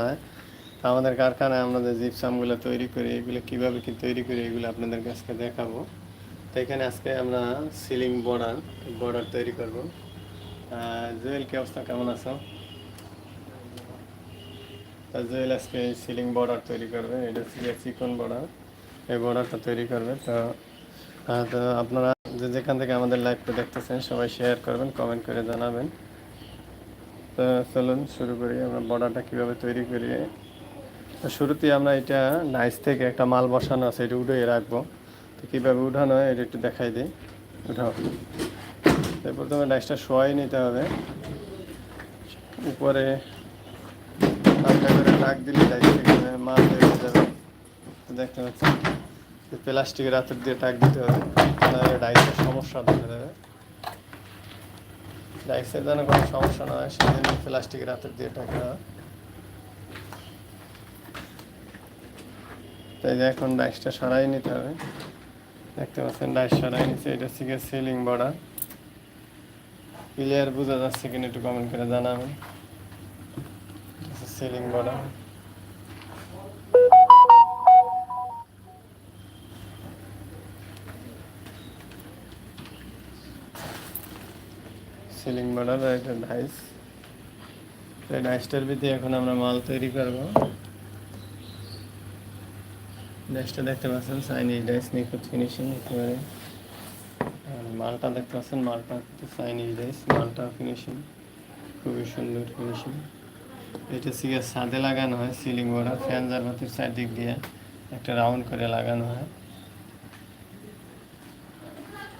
নয়। আমাদের কারখানায় আমরা যে জিপসামগুলো তৈরি করি, এগুলো কীভাবে কি তৈরি করি, এগুলো আপনাদের কাছকে দেখাবো। তো এখানে আজকে আমরা সিলিং বর্ডার বর্ডার তৈরি করব। জুয়েল, কি অবস্থা? কেমন আছো? তা জুয়েল আজকে সিলিং বর্ডার তৈরি করবে। এটা হচ্ছে চিকন বর্ডার? এই বর্ডারটা তৈরি করবে। তো তো আপনারা যে যেখান থেকে আমাদের লাইভটা দেখতেছেন, সবাই শেয়ার করবেন কমেন্ট করে জানাবেন। তো চলুন শুরু করি, আমরা বর্ডারটা কীভাবে তৈরি করি। তো শুরুতেই আমরা এটা নাইস থেকে একটা মাল বসানো আছে, এটা উঠে রাখব। তো কীভাবে উঠানো হয়, এটা একটু দেখাই দিই। উঠাও। প্রথমে নাইসটা শোয়াই নিতে হবে। উপরে হালকা করে টাক দিলে ডাইস থেকে মাল বেরিয়ে যাবে। দেখতে পাচ্ছেন? প্লাস্টিকের হাতের দিয়ে টাক দিতে হবে নাহলে ডাইসের সমস্যা দেখা যাবে ডাইসের যেন কোনো সমস্যা না হয় সেই প্লাস্টিকের হাতের দিয়ে ঢাকা। তাই যে এখন ডাইসটা সরাই নিতে হবে। দেখতে পাচ্ছেন ডাইস সরাই নিচ্ছে এটা হচ্ছে সিলিং বর্ডার ক্লিয়ার বোঝা যাচ্ছে কিনা একটু কমেন্ট করে জানাবেন। সিলিং বর্ডার সিলিং বর্ডার একটা ডাইস এই ডাইসটার ভিতরে এখন আমরা মাল তৈরি করব। ডাইসটা দেখতে পাচ্ছেন চাইনিজ ডাইস নিখুঁত ফিনিশিং একেবারে মালটা দেখতে পাচ্ছেন, মালটা চাইনিজ ডাইস মালটা ফিনিশিং খুবই সুন্দর ফিনিশিং এটা সিগে ছাদে লাগানো হয় সিলিং বর্ডার ফ্যান জারবাতির চারদিক দিয়ে একটা রাউন্ড করে লাগানো হয়।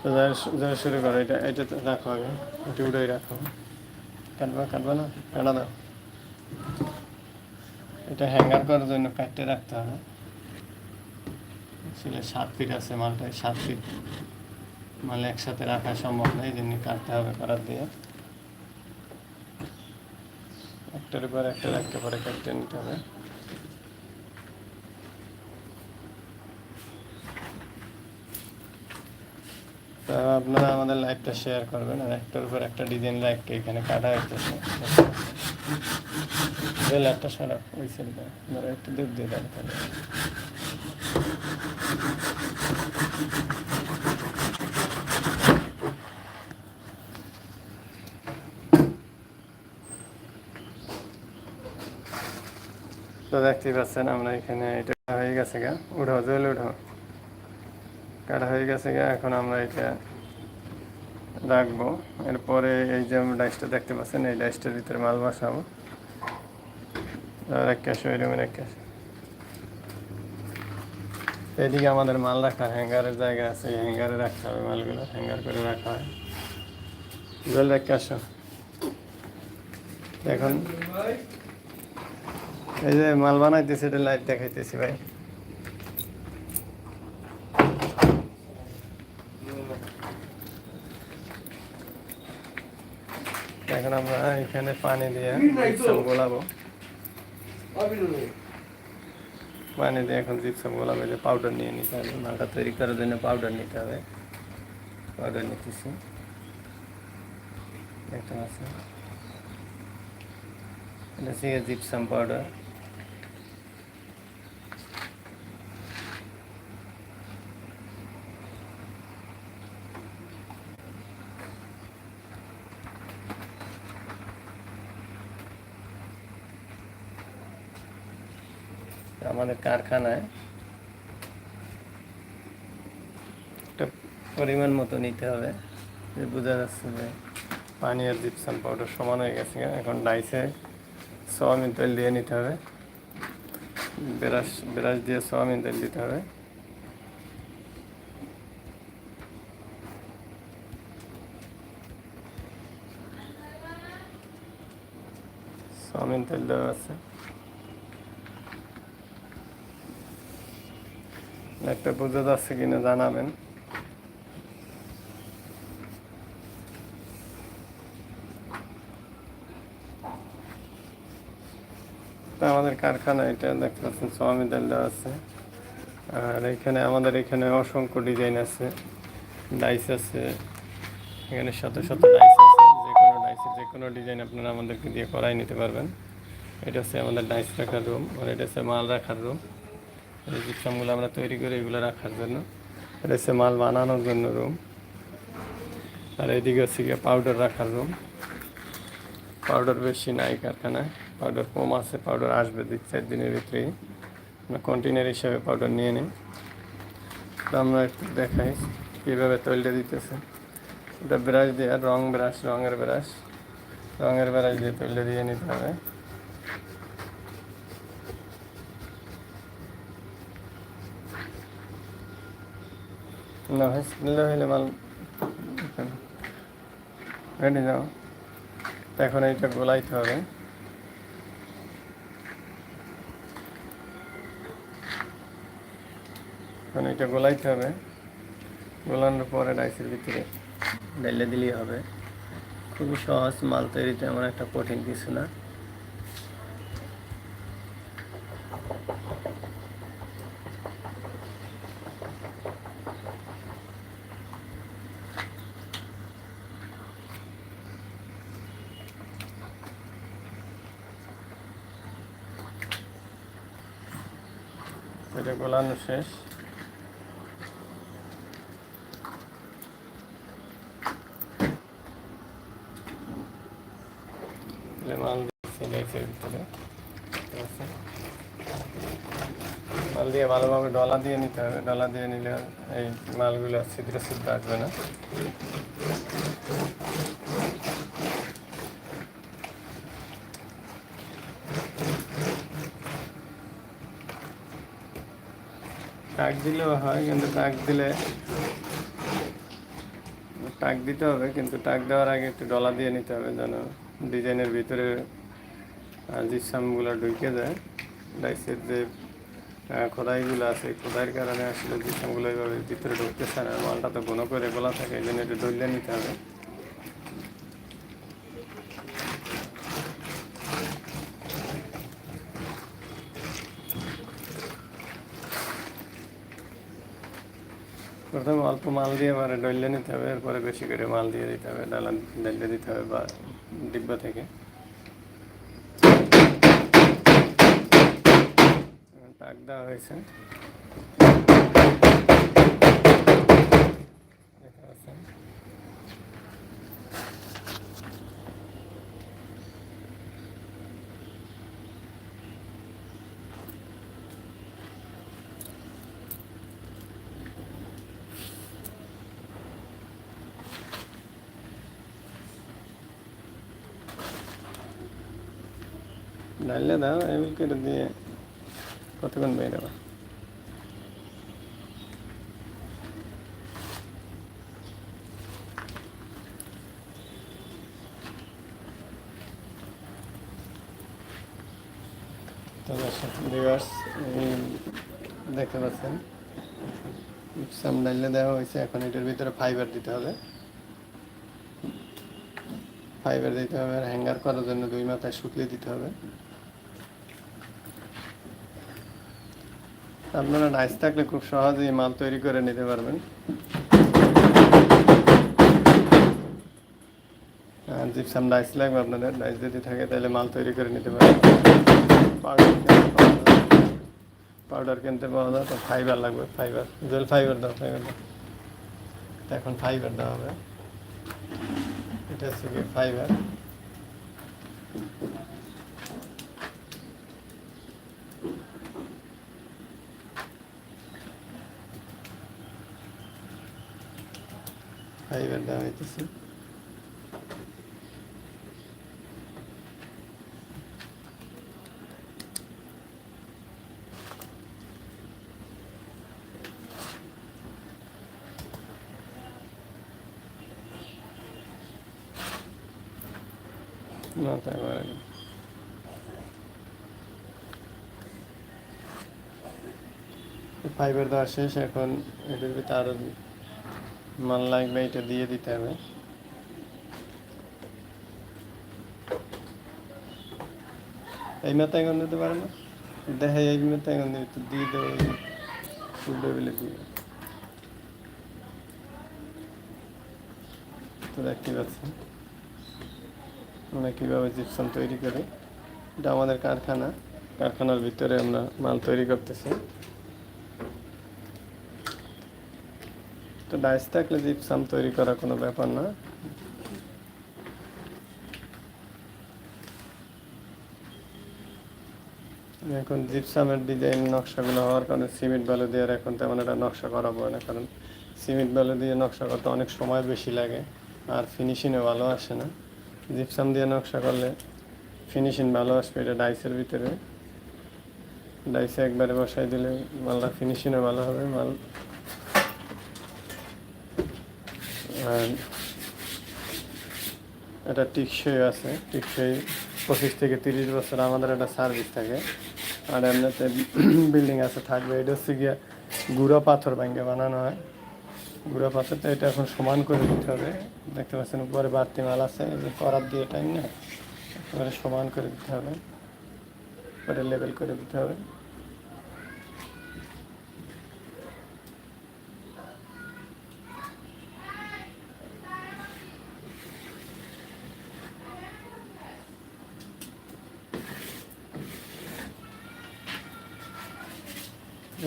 তো যারা শুরু করো এটা এটা রাখো আগে এটা উড়েই রাখো কাটবা কাটবা না কাটা দাও এটা হ্যাঙ্গার করার জন্য কাটতে রাখতে হবে আসলে সাত ফিট আছে মালটায় সাত ফিট মাল একসাথে রাখা সম্ভব নয় এই জন্য কাটতে হবে করার দিয়ে একটার উপর একটা রাখতে পরে কাটতে নিতে হবে আপনারা আমাদের লাইভটা শেয়ার করবেন আর একটার উপর একটা ডিজাইন লাইভটা এখানে কাটা হইতেছে। যে সারা ওই ধরো একটু দূর দিয়ে তাহলে। তো দেখতেই পাচ্ছেন, আমরা এখানে এটা হয়ে গেছে গা। উঠাও জল উঠাও। কাটা হয়ে গেছে এখন আমরা এটা রাখব। এরপরে এই যে ডাইসটা দেখতে পাচ্ছেন, এই ডাইসটার ভিতরে মাল বসাবো। এক ক্যাশ ওই রুমের এক ক্যাশ এদিকে আমাদের মাল রাখা, হ্যাঙ্গারের জায়গা আছে, এই হ্যাঙ্গারে রাখতে হবে মালগুলো, হ্যাঙ্গার করে রাখা হয়। জল রেখে আসো। এখন এই যে মাল বানাইতেছে, এটা লাইট দেখাইতেছি ভাই। এখন আমরা এখানে পানি দিয়ে জিপসাম গোলাবো। পানি দিয়ে এখন জিপসাম গোলাবে যে পাউডার নিয়ে নিতে হবে। মাখা তৈরি করার জন্য পাউডার নিতে হবে। পাউডার নিতেছি। দেখতে পাচ্ছেন? এটা হচ্ছে জিপসাম পাউডার আমাদের কারখানায় একটা পরিমাণ মতো নিতে হবে। যে বোঝা যাচ্ছে যে পানি আর জিপসাম পাউডার সমান হয়ে গেছে। এখন ডাইসে সোয়াবিন তেল দিয়ে নিতে হবে। ব্রাশ ব্রাশ দিয়ে সোয়াবিন তেল দিতে হবে। সোয়াবিন তেল দেওয়া আছে। একটা বোঝা যাচ্ছে কিনা জানাবেন। আমাদের কারখানা এটা দেখতে পাচ্ছেন, সোয়ামি তেল দেওয়া আছে। আর এখানে আমাদের এখানে অসংখ্য ডিজাইন আছে, ডাইস আছে, এখানে শত শত ডাইস আছে, যে কোনো ডাইসে যে কোনো ডিজাইন আপনারা আমাদেরকে দিয়ে করাই নিতে পারবেন। এটা হচ্ছে আমাদের ডাইস রাখার রুম, আর এটা হচ্ছে মাল রাখার রুম। এই আমরা তৈরি করি এগুলো রাখার জন্য। এটা মাল বানানোর জন্য রুম আর এদিকে হচ্ছে গিয়ে পাউডার রাখার রুম পাউডার বেশি নাই কারখানায়। পাউডার কম আছে পাউডার আসবে দুই চার দিনের ভিতরেই। আমরা কন্টেনার হিসাবে পাউডার নিয়ে নিই। তো আমরা একটু দেখাই কীভাবে তৈলটা দিতেছে। এটা ব্রাশ দিয়ে, রং ব্রাশ রঙের ব্রাশ রঙের ব্রাশ দিয়ে তৈলটা দিয়ে নিতে হবে। না স্মেল হইলে মাল রেডি যাও এখন এইটা গোলাইতে হবে এখন এটা গোলাইতে হবে গোলানোর পরে রাইসের ভিতরে ডাইলে দিলেই হবে খুবই সহজ মাল তৈরিতে এমন একটা কঠিন কিছু না এটা গোলানো শেষ। মাল দিচ্ছি ভিতরে মাল দিয়ে ভালোভাবে ডলা দিয়ে নিতে হবে। ডলা দিয়ে নিলে এই মালগুলো ছিদ্র ছিদ্র আসবে না। টাক দিলেও হয়, কিন্তু টাক দিলে টাক দিতে হবে, কিন্তু টাক দেওয়ার আগে একটু ডলা দিয়ে নিতে হবে যেন ডিজাইনের ভিতরে জিসামগুলো ঢুকে যায় ডাইসের যে খোদাইগুলো আছে, খোদাইয়ের কারণে আসলে জিসামগুলো এইভাবে ভিতরে ঢুকতেছে না, মালটা তো ঘন করে গোলা থাকে, এই জন্য একটু দলিয়ে নিতে হবে। প্রথমে অল্প মাল দিয়ে এবারে ডলে নিতে হবে, এরপরে বেশি করে মাল দিয়ে দিতে হবে ডালা ডলে দিতে হবে বা ডিব্বা থেকে। টাক দেওয়া হয়েছে দেখতে পাচ্ছেন। ডাললে দাও এমনি করে দিয়ে কতক্ষণ বেরোবে দেখতে পাচ্ছেন সাম ডাইলে দেওয়া হয়েছে এখন এটার ভিতরে ফাইবার দিতে হবে ফাইবার দিতে হবে আর হ্যাঙ্গার করার জন্য দুই মাথায় শুকলে দিতে হবে আপনারা ডাইস থাকলে খুব সহজেই মাল তৈরি করে নিতে পারবেন। জিপসাম ডাইস লাগবে আপনাদের ডাইস যদি থাকে তাহলে মাল তৈরি করে নিতে পারবেন পাউডার কিনতে পাওয়া যায়। তো ফাইবার লাগবে ফাইবার জেল ফাইবার দাও ফাইবার দাও। এখন ফাইবার দেওয়া হবে। এটা হচ্ছে ফাইবার ফাইবার দেওয়া হইতেছে না ফাইবার দেওয়া শেষ এখন এটার ভিতরে আরও মাল লাগবে, এটা দিয়ে দিতে হবে। এই মাথায় গন্ধ দিতে পারে না? দেখে এই মাথায় একটু দিয়ে দেবো উল্টো বেলে দিয়ে। তো দেখতে আমরা কীভাবে জিপসাম তৈরি করি? এটা আমাদের কারখানা। কারখানার ভিতরে আমরা মাল তৈরি করতেছি। ডাইস থাকলে জিপসাম তৈরি করা কোনো ব্যাপার না। এখন জিপসামের ডিজাইন, নকশাগুলো হওয়ার কারণে সিমেন্ট বালু দিয়ে এখন তেমন একটা নকশা করা পড়ে না, কারণ সিমেন্ট বালু দিয়ে নকশা করতে অনেক সময় বেশি লাগে, আর ফিনিশিংও ভালো আসে না। জিপসাম দিয়ে নকশা করলে ফিনিশিং ভালো আসবে, এটা ডাইসের ভিতরে। ডাইসে একবারে বসাই দিলে মালটা ফিনিশিংও ভালো হবে, মাল আর এটা টিকসই আছে, টিকসই পঁচিশ থেকে তিরিশ বছর আমাদের একটা সার্ভিস থাকে। আর এমনিতে বিল্ডিং আছে, থাকবে। এটা হচ্ছে গিয়া গুঁড়ো পাথর ব্যাঙ্গে বানানো হয়। গুঁড়ো পাথর তো এটা এখন সমান করে দিতে হবে। দেখতে পাচ্ছেন, উপরে বাড়তি মাল আছে যে করার দিয়ে টাইম না এবারে সমান করে দিতে হবে। পরে লেবেল করে দিতে হবে।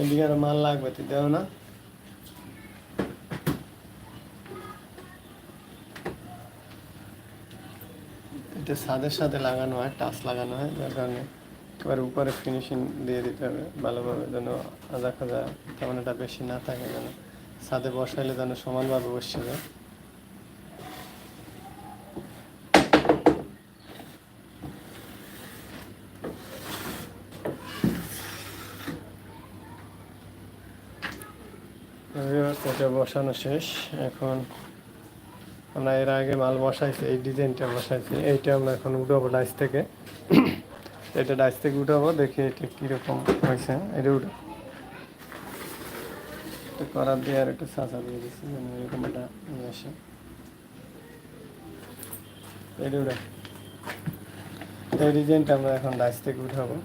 এদিকে আর মাল লাগবে তুই দেও না। এটা ছাদের সাথে লাগানো হয়, টাচ লাগানো হয়, যার কারণে এবার উপরে ফিনিশিং দিয়ে দিতে হবে, ভালোভাবে যেন আদা খাজা তেমন একটা বেশি না থাকে, যেন ছাদে বসাইলে যেন সমানভাবে বসে যায়। এটা বসানো শেষ। এখন আমরা এর আগে মাল বসাইছি, এই ডিজাইনটা বসাইছি। এইটা আমরা এখন উঠাবো ডাইস থেকে। এটা ডাইস থেকে উঠাবো, দেখি এটা কীরকম হয়েছে। এটা উঠে এটা করার দিয়ে আর একটু সাঁচা দিয়ে দিচ্ছি যেন এরকম একটা নিয়ে আসে। এটা উঠে। এই ডিজাইনটা আমরা এখন ডাইস থেকে উঠাবো।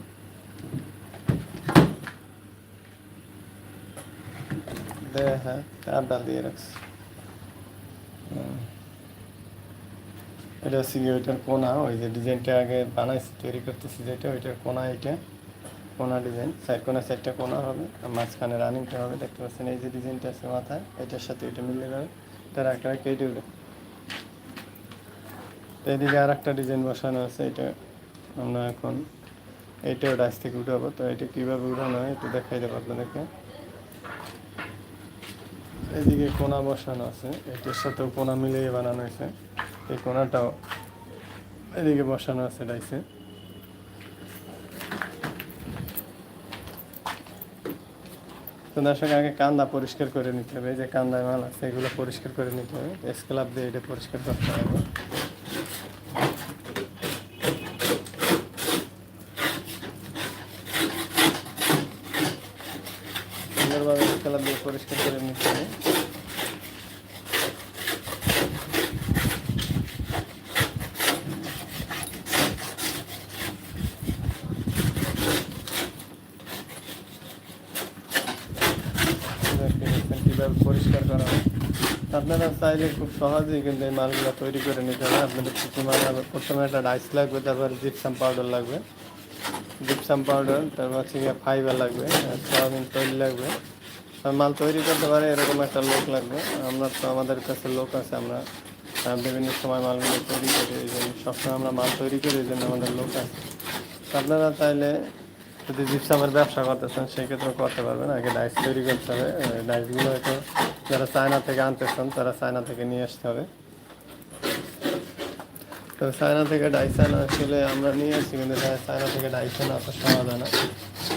দে হ্যাঁ ডাল দিয়ে। এটা হচ্ছে কোনা ওই যে ডিজাইনটা আগে বানাইছি তৈরি করতেছি যেটা ওইটার কোনা এটা কোনা ডিজাইন সাইড কোনা সাইডটা কোনা হবে আর মাঝখানে রানিংটা হবে দেখতে পাচ্ছেন এই যে ডিজাইনটা আছে মাথায় এটার সাথে এটা মিলে যাবে তার একটা কেটে উঠে এদিকে আর একটা ডিজাইন বসানো আছে এটা আমরা এখন এইটাও ডাইস থেকে উঠাবো তো এটা কীভাবে উঠানো হয় একটু দেখাই দেবো আপনাদেরকে এদিকে কোনা বসানো আছে। এটার সাথেও কোনা মিলিয়ে বানানো হয়েছে। এই কোনাটাও এদিকে বসানো আছে ডাইসে। তো দর্শক, আগে কান্দা পরিষ্কার করে নিতে হবে। যে কান্দায় মাল আছে, এগুলো পরিষ্কার করে নিতে হবে। স্কেলাপ দিয়ে এটা পরিষ্কার করতে হবে সুন্দরভাবে স্কেলাপ দিয়ে পরিষ্কার করে নিতে হবে দেখতে কীভাবে পরিষ্কার করা হয় আপনারা চাইলে খুব সহজেই কিন্তু এই মালগুলো তৈরি করে নিতে হবে। আপনাদের কিছু মাল। প্রথমে একটা ডাইস লাগবে, তারপর জিপসাম পাউডার লাগবে। জিপসাম পাউডার তারপর হচ্ছে গিয়ে ফাইবার লাগবে সয়াবিন তৈরি লাগবে। মাল তৈরি করতে পারে এরকম একটা লোক লাগবে। আমরা তো আমাদের কাছে লোক আছে, আমরা বিভিন্ন সময় মালগুলো তৈরি করি, এই জন্য সবসময় আমরা মাল তৈরি করি, এই জন্য আমাদের লোক আছে। আপনারা চাইলে যদি জিপসামের ব্যবসা করতে চান সেক্ষেত্রে করতে পারবেন। আগে ডাইস তৈরি করতে হবে। ডাইসগুলো হয়তো যারা চায়না থেকে আনতে চান তারা চায়না থেকে নিয়ে আসতে হবে। তো চায়না থেকে ডাইস আনা আসলে আমরা নিয়ে আসছি কিন্তু চায়না থেকে ডাইস আনা অত সহজ হয় না।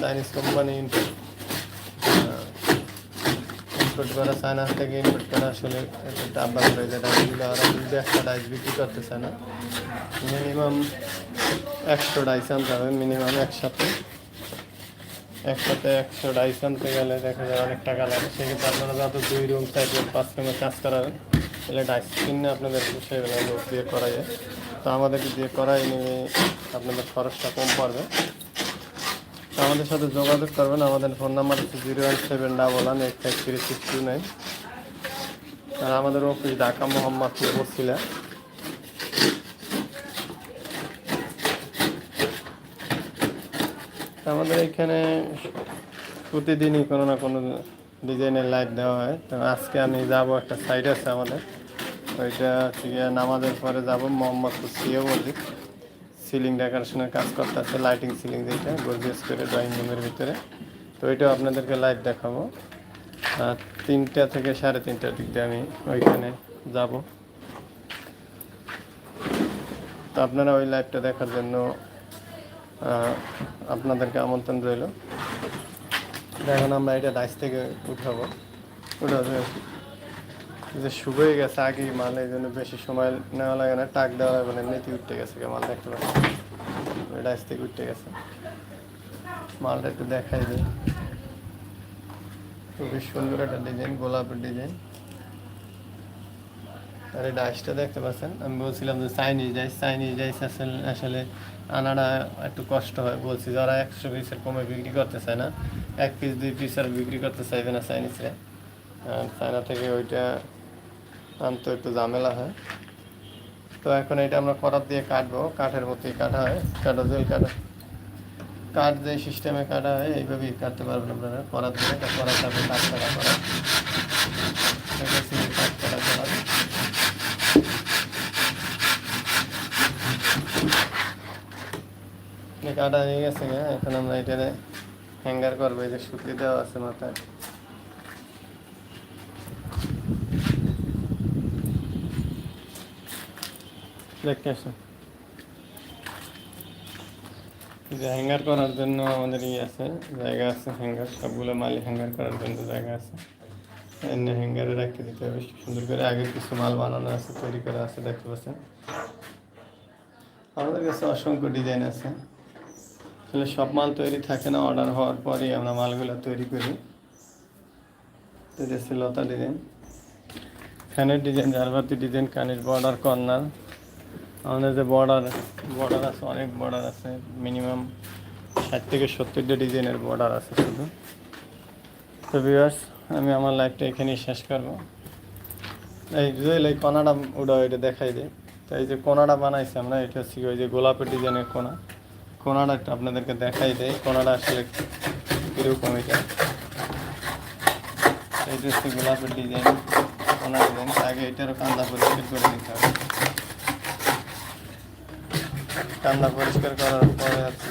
চাইনিজ কোম্পানি ইনপুট করা, চায়না থেকে ইনপুট করা আসলে একটু টাপ যায় ডাইসগুলো যদি একটা ডাইস বিক্রি করতে চায় না মিনিমাম একশো ডাইস আনতে হবে মিনিমাম একসাথে। একসাথে একশো ডাইস আনতে গেলে দেখা যায় অনেক টাকা লাগে। সেক্ষেত্রে আপনারা যত দুই রুম চার রুম পাঁচ রুমে কাজ করাবেন তাহলে ডাইস কিনে আপনাদের সেগুলো লোক দিয়ে করা যায় তো আমাদেরকে দিয়ে করাই, নিয়ে আপনাদের খরচটা কম পড়বে। আমাদের সাথে যোগাযোগ করবেন, আমাদের ফোন নাম্বার হচ্ছে zero one seven double one eight five three six two nine আর আমাদের অফিস ঢাকা মোহাম্মদপুর বসিলা। আমাদের এখানে প্রতিদিনই কোনো না কোনো ডিজাইনের লাইট দেওয়া হয়। তো আজকে আমি যাব একটা সাইট আছে আমাদের। ওইটা হচ্ছে নামাজের পরে যাব মোহাম্মদপুর সিও মসজিদ। সিলিং ডেকোরেশনের কাজ করতে আছে লাইটিং সিলিং যেটা, গর্জিয়াস করে ড্রয়িং রুমের ভিতরে। তো ওইটাও আপনাদেরকে লাইট দেখাবো। তিনটা থেকে সাড়ে তিনটার দিক দিয়ে আমি ওইখানে যাব। তো আপনারা ওই লাইভটা দেখার জন্য আপনাদেরকে আমন্ত্রণ রইল। এখন আমরা এটা ডাইস থেকে উঠাবো। এই যে শুকিয়ে গেছে আগে মাল, এই জন্য বেশি সময় নেওয়া লাগে না। টাক দেওয়া লাগে না, এমনিতেই উঠতে গেছে মাল, দেখতে পাচ্ছি ডাইস থেকে উঠতে গেছে। মালটা একটু দেখাই দিই। খুবই সুন্দর একটা ডিজাইন, গোলাপের ডিজাইন। আর এই ডাইসটা দেখতে পাচ্ছেন? আমি বলছিলাম যে চাইনিজ ডাইস চাইনিজ ডাইস আসলে আসলে আনাটা একটু কষ্ট হয়, বলছি যারা একশো পিসের কমে বিক্রি করতে চায় না, এক পিস দুই পিস আর বিক্রি করতে চাইবে না চাইনিজরা। চায়না থেকে ওইটা আনতে একটু ঝামেলা হয়। তো এখন এটা আমরা করাত দিয়ে কাটবো, কাঠের মতোই কাটা হয়, কাটা জল কাটা। কাঠ যে সিস্টেমে কাটা হয়, এইভাবেই কাটতে পারবেন আপনারা। করাত দিয়ে কাঠ কাটা করা। এই কাটা হয়ে গেছে হ্যাঁ? এখন আমরা এটা হ্যাঙ্গার করব, এই যে সুতি দেওয়া আছে মাথায়। হ্যাঙ্গার করার জন্য আমাদের ইয়ে আছে, জায়গা আছে হ্যাঙ্গার সবগুলো মালি হ্যাঙ্গার করার জন্য জায়গা আছে। এনে হ্যাঙ্গারে রাখতে দিতে হবে সুন্দর করে। আগে কিছু মাল বানানো আছে, তৈরি করা আছে, দেখতে পাচ্ছেন। আমাদের কাছে অসংখ্য ডিজাইন আছে। আসলে সব মাল তৈরি থাকে না অর্ডার হওয়ার পরেই আমরা মালগুলো তৈরি করি। তো এটা লতা ডিজাইন ফ্যানের ডিজাইন ঝাড়বাতি ডিজাইন কানের বর্ডার কর্নার। আমাদের যে বর্ডার বর্ডার আছে, অনেক বর্ডার আছে। মিনিমাম ষাট থেকে সত্তরটা ডিজাইনের বর্ডার আছে শুধু। তো ভিউয়ার্স আমি আমার লাইফটা এখানেই শেষ করব। এই জুয়েল এই কোনাটা ওটা ওইটা দেখাই দিই তো এই যে কোনাটা বানাইছি আমরা, এটা হচ্ছে ওই যে গোলাপের ডিজাইনের কোনা কোনাটা আপনাদেরকে দেখাই দেয় কোনাটা আসলে কীরকম এটা? এইটা হচ্ছে গোলাপের ডিজাইন কোনা ডিজাইন। আগে এটারও কান্দা পরিষ্কার করে নিতে হবে। কান্দা পরিষ্কার করার পরে হচ্ছে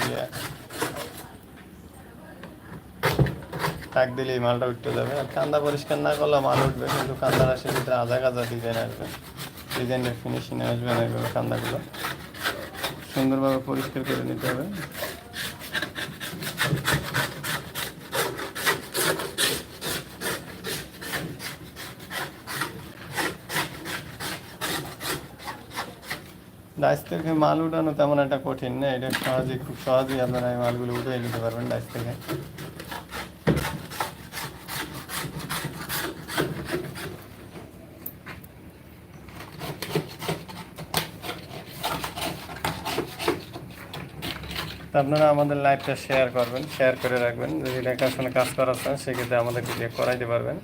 টাক দিলেই মালটা উঠতে যাবে। আর কান্দা পরিষ্কার না করলে মাল উঠবে, কিন্তু কান্দার আসে ভিতরে আধা কাজা ডিজাইন আসবে। ডিজাইনের ফিনিশিং আসবে না এগুলো কান্দাগুলো। সুন্দরভাবে পরিষ্কার করে নিতে হবে। ডাইস থেকে মাল উঠানো তেমন একটা কঠিন না, এটা সহজে খুব সহজেই আপনারা এই মালগুলো উঠে নিতে পারবেন ডাইস থেকে। আপনারা আমাদের লাইভটা শেয়ার করবেন শেয়ার করে রাখবেন। যদি দেখাশোনা কাজ করার চান সেক্ষেত্রে আমাদেরকে দিয়ে করাইতে পারবেন।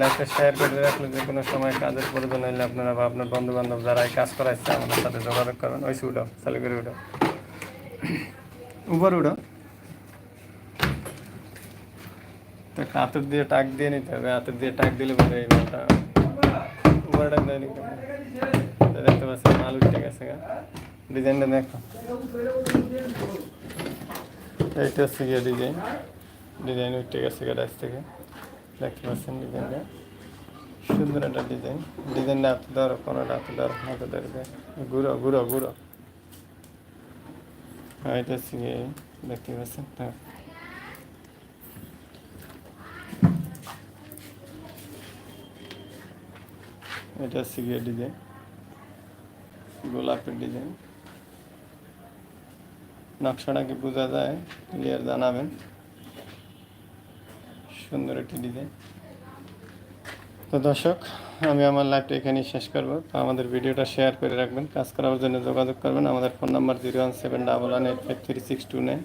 লাইভটা শেয়ার করে রাখলে যে কোনো সময় কাজের প্রয়োজন হলে আপনারা বা আপনার বন্ধু বান্ধব যারা এই কাজ করাইছে আমাদের সাথে যোগাযোগ করবেন। ওই উঠাও চালু করে উঠাও। উপর উঠাও। তো হাতের দিয়ে টাক দিয়ে নিতে হবে। হাতের দিয়ে টাক দিলে পরে এই মালটা উপরে টাক দেয়নি কেন? তো দেখতে পাচ্ছেন মাল উঠে গেছে ডিজাইনটা দেখো। এইটা হচ্ছে গিয়ে ডিজাইন। ডিজাইন উঠে গেছে গাছ থেকে। দেখতে পাচ্ছেন ডিজাইনটা। সুন্দর একটা ডিজাইন। ডিজাইনটা হাতে ধরো কোনোটা হাতে ধরো হাতে ধরবে ঘুরো ঘুরো ঘুরো এটা হচ্ছে গিয়ে দেখতে পাচ্ছেন? হ্যাঁ। এটা হচ্ছে গিয়ে ডিজাইন। গোলাপের ডিজাইন। নকশাটা কি বোঝা যায় ক্লিয়ার জানাবেন। সুন্দর একটি ডিজাইন তো দর্শক, আমি আমার লাইভটা এখানেই শেষ করব। তো আমাদের ভিডিওটা শেয়ার করে রাখবেন। কাজ করার জন্য যোগাযোগ করবেন। আমাদের phone number zero one seven double one eight five three six two nine